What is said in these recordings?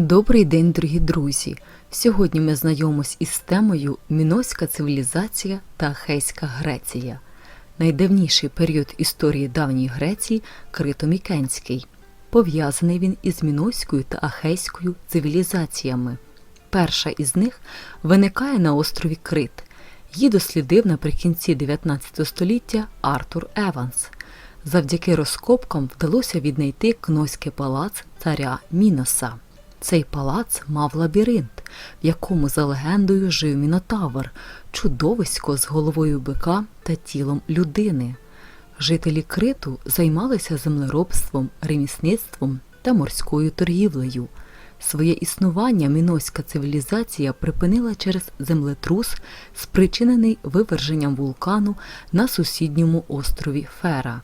Добрий день, дорогі друзі! Сьогодні ми знайомимось із темою Міноська цивілізація та Ахейська Греція. Найдавніший період історії давньої Греції Критомікенський. Пов'язаний він із Міноською та Ахейською цивілізаціями. Перша із них виникає на острові Крит. Її дослідив наприкінці 19 століття Артур Еванс. Завдяки розкопкам вдалося віднайти Кноський палац царя Міноса. Цей палац мав лабіринт, в якому за легендою жив Мінотавр, чудовисько з головою бика та тілом людини. Жителі Криту займалися землеробством, ремісництвом та морською торгівлею. Своє існування міноська цивілізація припинила через землетрус, спричинений виверженням вулкану на сусідньому острові Фера.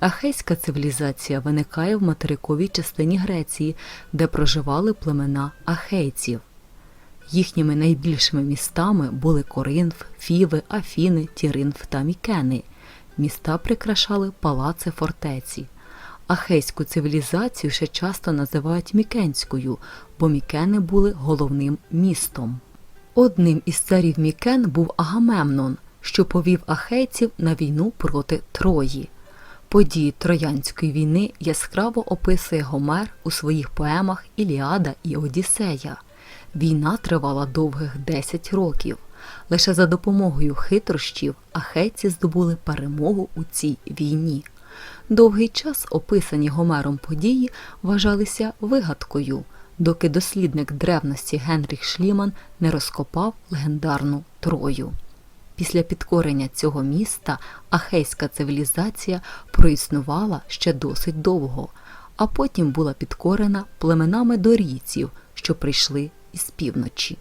Ахейська цивілізація виникає в материковій частині Греції, де проживали племена ахейців. Їхніми найбільшими містами були Коринф, Фіви, Афіни, Тіринф та Мікени. Міста прикрашали палаци фортеці. Ахейську цивілізацію ще часто називають Мікенською, бо Мікени були головним містом. Одним із царів Мікен був Агамемнон, що повів ахейців на війну проти Трої. Події Троянської війни яскраво описує Гомер у своїх поемах Іліада і Одіссея. Війна тривала довгих 10 років. Лише за допомогою хитрощів ахейці здобули перемогу у цій війні. Довгий час описані Гомером події вважалися вигадкою, доки дослідник древності Генріх Шліман не розкопав легендарну Трою. Після підкорення цього міста ахейська цивілізація проіснувала ще досить довго, а потім була підкорена племенами дорійців, що прийшли із півночі.